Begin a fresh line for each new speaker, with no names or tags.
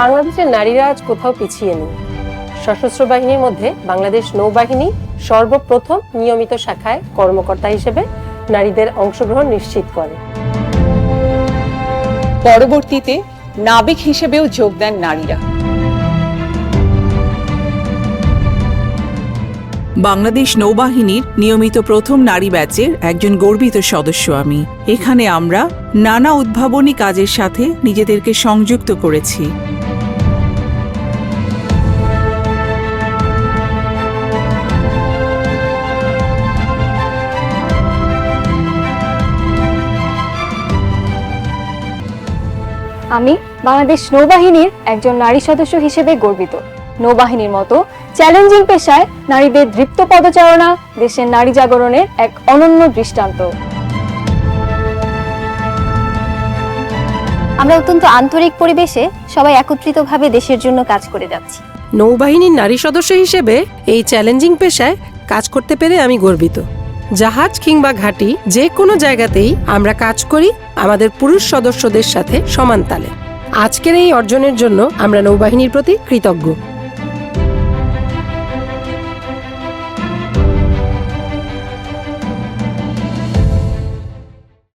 বাংলাদেশের নারীরা আজ কোথাও পিছিয়ে নেই। সশস্ত্র বাহিনীর মধ্যে বাংলাদেশ নৌবাহিনী সর্বপ্রথম নিয়মিত শাখায় কর্মকর্তা হিসেবে নারীদের অংশগ্রহণ নিশ্চিত করে।
পরবর্তীতে নাবিক হিসেবেও যোগ দেন নারীরা।
বাংলাদেশ নৌবাহিনীর নিয়মিত প্রথম নারী ব্যাচের একজন গর্বিত সদস্য আমি। এখানে আমরা নানা উদ্ভাবনী কাজের সাথে নিজেদেরকে সংযুক্ত করেছি।
আমি বাংলাদেশ নৌবাহিনীর একজন নারী সদস্য হিসেবে গর্বিত। নৌবাহিনীর মতো চ্যালেঞ্জিং পেশায় নারীদের দৃপ্ত পদচারণা, দেশের নারী জাগরণের এক অনন্য দৃষ্টান্ত।
আমরা অত্যন্ত আন্তরিক পরিবেশে সবাই একত্রিতভাবে দেশের জন্য কাজ করে যাচ্ছি।
নৌবাহিনীর নারী সদস্য হিসেবে এই চ্যালেঞ্জিং পেশায় কাজ করতে পেরে আমি গর্বিত। জাহাজ কিংবা ঘাঁটি যে কোনো জায়গাতেই আমরা কাজ করি আমাদের পুরুষ সদস্যদের সাথে সমান তালে। আজকের এই অর্জনের জন্য আমরা নৌবাহিনীর প্রতি কৃতজ্ঞ।